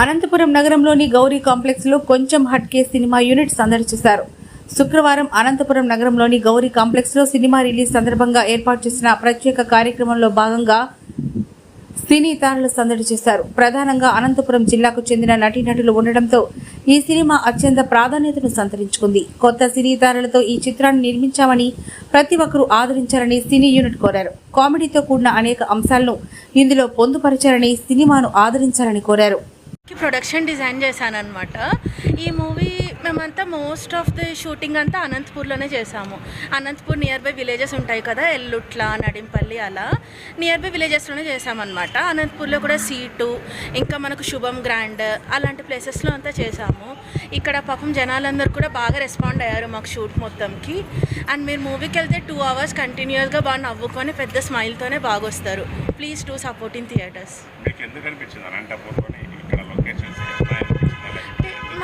అనంతపురం నగరంలోని గౌరీ కాంప్లెక్స్లో కొంచెం హట్కే సినిమా యూనిట్ సందర్శిస్తారు శుక్రవారం అనంతపురం నగరంలోని గౌరీ కాంప్లెక్స్లో సినిమా రిలీజ్ సందర్భంగా ఏర్పాటు చేసిన ప్రత్యేక కార్యక్రమంలో భాగంగా సినీ తారలు సందడి చేశారు. ప్రధానంగా అనంతపురం జిల్లాకు చెందిన నటీనటులు ఉండడంతో ఈ సినిమా అత్యంత ప్రాధాన్యతను సంతరించుకుంది. కొత్త సినీ తారలతో ఈ చిత్రాన్ని నిర్మించామని ప్రతి ఒక్కరూ ఆదరించాలని సినీ యూనిట్ కోరారు. కామెడీతో కూడిన అనేక అంశాలను ఇందులో పొందుపరిచారని సినిమాను ఆదరించాలని కోరారు. ప్రొడక్షన్ డిజైన్ చేశాను అనమాట ఈ మూవీ మేమంతా మోస్ట్ ఆఫ్ ది షూటింగ్ అంతా అనంతపూర్లోనే చేసాము అనంతపూర్ నియర్ బై విలేజెస్ ఉంటాయి కదా ఎల్లుట్ల నడింపల్లి అలా. నియర్ బై విలేజెస్లోనే చేసామన్నమాట అనంతపూర్లో కూడా సీటు ఇంకా మనకు శుభం గ్రాండ్ అలాంటి ప్లేసెస్లో అంతా చేసాము ఇక్కడ పాపం జనాలందరూ కూడా బాగా రెస్పాండ్ అయ్యారు మాకు షూట్ మొత్తంకి. అండ్ మీరు మూవీకి వెళ్తే టూ అవర్స్ కంటిన్యూస్గా బాగా నవ్వుకొని పెద్ద స్మైల్తోనే బాగా వస్తారు please to support in theatres మీకు ఎందుకు అనిపించింది అనంతపూర్లో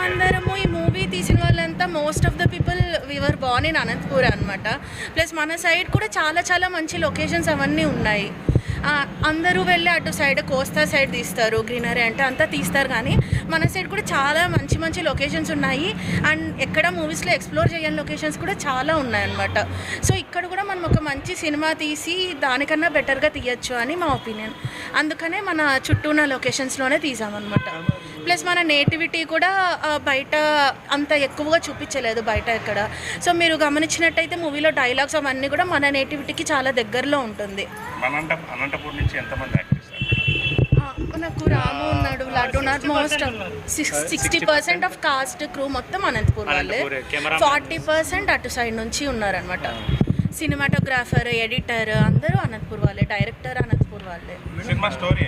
మేమందరము ఈ మూవీ తీసిన వాళ్ళంతా most of the people we are born in Anantapur అనమాట ప్లస్ మన సైడ్ కూడా చాలా చాలా మంచి లొకేషన్స్ అవన్నీ ఉన్నాయి. అందరూ వెళ్ళి అటు సైడ్ కోస్తా సైడ్ తీస్తారు గ్రీనరీ అంటే అంతా తీస్తారు కానీ మన సైడ్ కూడా చాలా మంచి మంచి లొకేషన్స్ ఉన్నాయి. అండ్ ఎక్కడ మూవీస్లో ఎక్స్ప్లోర్ చేయని లొకేషన్స్ కూడా చాలా ఉన్నాయన్నమాట సో ఇక్కడ కూడా మనం ఒక మంచి సినిమా తీసి దానికన్నా బెటర్గా తీయచ్చు అని మా ఒపీనియన్ అందుకనే మన చుట్టూ ఉన్న లొకేషన్స్లోనే తీసామన్నమాట. ప్లస్ మన నేటివిటీ కూడా బయట అంత ఎక్కువగా చూపించలేదు బయట ఎక్కడ. సో మీరు గమనించినట్టయితే మూవీలో డైలాగ్స్ అవన్నీ కూడా మన నేటివిటీకి చాలా దగ్గరలో ఉంటుంది. అనంతపూర్ నుంచి ఎంతమంది మనకు రాము ఉన్నాడు లడ్డు ఉన్నాడు most sixty percent of cast crew మొత్తం అనంతపూర్ వాళ్ళే. ఫార్టీ పర్సెంట్ అటు సైడ్ నుంచి ఉన్నారనమాట సినిమాటోగ్రాఫర్ ఎడిటర్ అందరూ అనంతపూర్ వాళ్ళే డైరెక్టర్ అనంతపూర్ వాళ్ళే. సినిమా స్టోరీ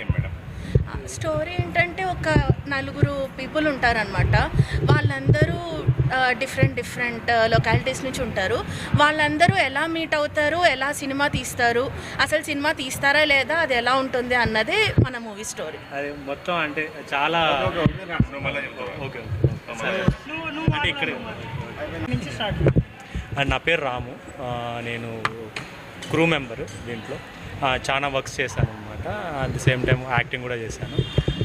స్టోరీ ఏంటంటే ఒక నలుగురు పీపుల్ ఉంటారనమాట వాళ్ళందరూ డిఫరెంట్ డిఫరెంట్ లొకాలిటీస్ నుంచి ఉంటారు. వాళ్ళందరూ ఎలా మీట్ అవుతారు ఎలా సినిమా తీస్తారు అసలు సినిమా తీస్తారా లేదా అది ఎలా ఉంటుంది అన్నదే మన మూవీ స్టోరీ అది మొత్తం అంటే చాలా? ఓకే? అంటే ఇక్కడ నా పేరు రాము. నేను క్రూ మెంబర్ దీంట్లో. ఆ, చాలా వర్క్స్ చేశాను అనమాట at the same time acting కూడా చేశాను.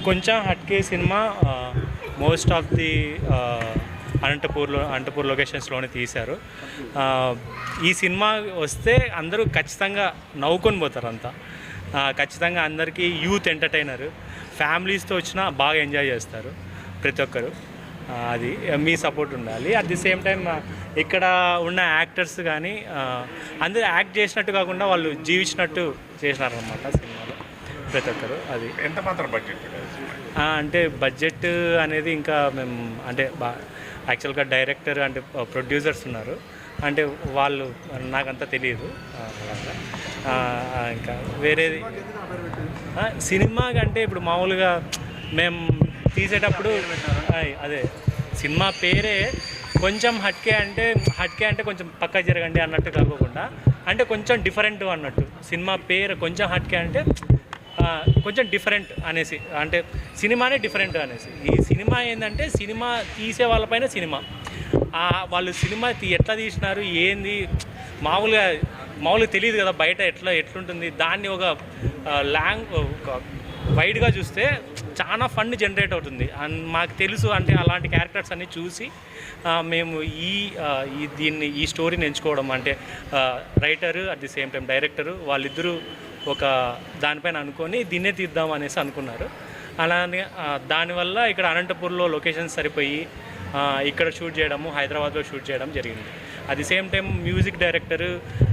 Konchem Hatke cinema most of the అనంతపూర్లో అనంతపూర్ లొకేషన్స్లోనే తీశారు. ఈ సినిమా వస్తే అందరూ ఖచ్చితంగా నవ్వుకొని పోతారు అంతా ఖచ్చితంగా అందరికీ యూత్ ఎంటర్టైనర్ ఫ్యామిలీస్తో వచ్చినా బాగా ఎంజాయ్ చేస్తారు ప్రతి ఒక్కరు. అది మీ సపోర్ట్ ఉండాలి. అట్ ది సేమ్ టైం ఇక్కడ ఉన్న యాక్టర్స్ కానీ అందరూ యాక్ట్ చేసినట్టు కాకుండా వాళ్ళు జీవించినట్టు చేసినారనమాట సినిమాలో ప్రతి ఒక్కరు. అది. ఎంత మాత్రం బడ్జెట్ అంటే బడ్జెట్ అనేది ఇంకా మేము అంటే బా యాక్చువల్గా డైరెక్టర్ అంటే ప్రొడ్యూసర్స్ ఉన్నారు. అంటే వాళ్ళు నాకంతా తెలియదు. ఇంకా వేరేది సినిమా కంటే ఇప్పుడు మామూలుగా మేము తీసేటప్పుడు అదే సినిమా పేరే కొంచెం హట్కే అంటే హట్కే అంటే కొంచెం పక్క జరగండి అన్నట్టు కాకోకుండా అంటే కొంచెం డిఫరెంట్ అన్నట్టు. సినిమా పేరు కొంచెం హట్కే అంటే కొంచెం డిఫరెంట్ అనేసి అంటే సినిమానే డిఫరెంట్ అనేసి. ఈ సినిమా ఏంటంటే సినిమా తీసే వాళ్ళపైన సినిమా. వాళ్ళు సినిమా తీ- ఎట్లా తీసినారు ఏంది? మామూలుగా మామూలుగా తెలియదు కదా బయట ఎట్లా ఎట్లుంటుంది? దాన్ని ఒక లాంగ్ ఒక వైడ్గా చూస్తే చాలా ఫండ్ జనరేట్ అవుతుంది. అండ్ మాకు తెలుసు అంటే అలాంటి క్యారెక్టర్స్ అన్ని చూసి మేము ఈ ఈ దీన్ని ఈ స్టోరీని ఎంచుకోవడం అంటే writer at the same time director వాళ్ళిద్దరూ ఒక దానిపైన అనుకొని దీన్నే తీద్దాం అనేసి అనుకున్నారు. అలానే దానివల్ల ఇక్కడ అనంతపూర్లో లొకేషన్స్ సరిపోయి ఇక్కడ షూట్ చేయడము హైదరాబాద్లో షూట్ చేయడం జరిగింది. At the same time music director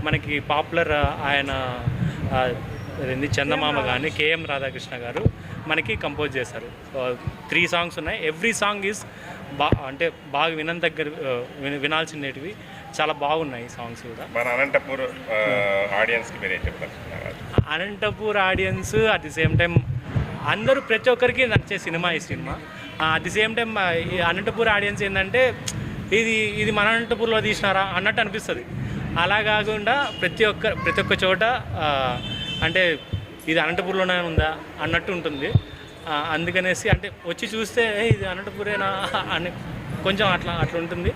మనకి పాపులర్ ఆయన అదేంది చందమామ కానీ కేఎం రాధాకృష్ణ గారు మనకి కంపోజ్ చేశారు. త్రీ సాంగ్స్ ఉన్నాయి. ఎవ్రీ సాంగ్ ఈజ్ బా అంటే బాగా వినంత దగ్గర వినాల్సినవి చాలా బాగున్నాయి సాంగ్స్ కూడా. మన అనంతపూర్ ఆడియన్స్కి మీరు ఏం చెప్తారు Anantapur audience at the same time అందరూ ప్రతి ఒక్కరికి నచ్చే సినిమా ఈ cinema. At the same time ఈ అనంతపూర్ ఆడియన్స్ ఏంటంటే ఇది ఇది మన అనంతపూర్లో తీసినారా అన్నట్టు అనిపిస్తుంది. అలా కాకుండా ప్రతి ఒక్క ప్రతి ఒక్క చోట అంటే ఇది అనంతపూర్లోనే ఉందా అన్నట్టు ఉంటుంది. అందుకనేసి అంటే వచ్చి చూస్తే ఇది అనంతపూరేనా? అని కొంచెం అట్లా అట్లా ఉంటుంది.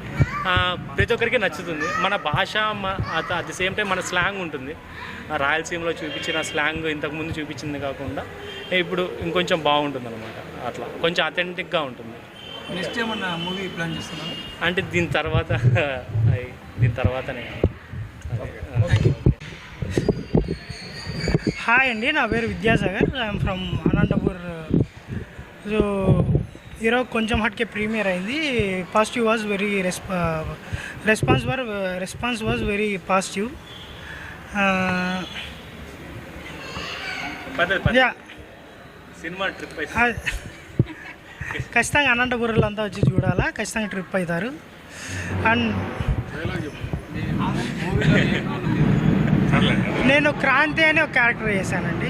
ఆ, ప్రతి ఒక్కరికి నచ్చుతుంది. మన భాష అట్ ది సేమ్ టైం మన స్లాంగ్ ఉంటుంది. రాయలసీమలో చూపించిన స్లాంగ్ ఇంతకుముందు చూపించింది కాకుండా ఇప్పుడు ఇంకొంచెం బాగుంటుంది అనమాట అట్లా కొంచెం అథెంటిక్గా ఉంటుంది. నెక్స్ట్ ఏమన్నా మూవీ ప్లాన్ చేస్తున్నాను అంటే దీని తర్వాత అయి- దీని తర్వాతనే. హాయ్ అండి నా పేరు Vidyasagar. I'm from Anantapur so ఈరోజు కొంచెం హట్కే ప్రీమియర్ అయింది. Positive was very response response were response was very positive. Yeah. Cinema trip ఖచ్చితంగా అనంతపురంలో అంతా వచ్చి చూడాలా? ఖచ్చితంగా ట్రిప్ అవుతారు. అండ్ నేను క్రాంతి అని ఒక క్యారెక్టర్ చేశానండి.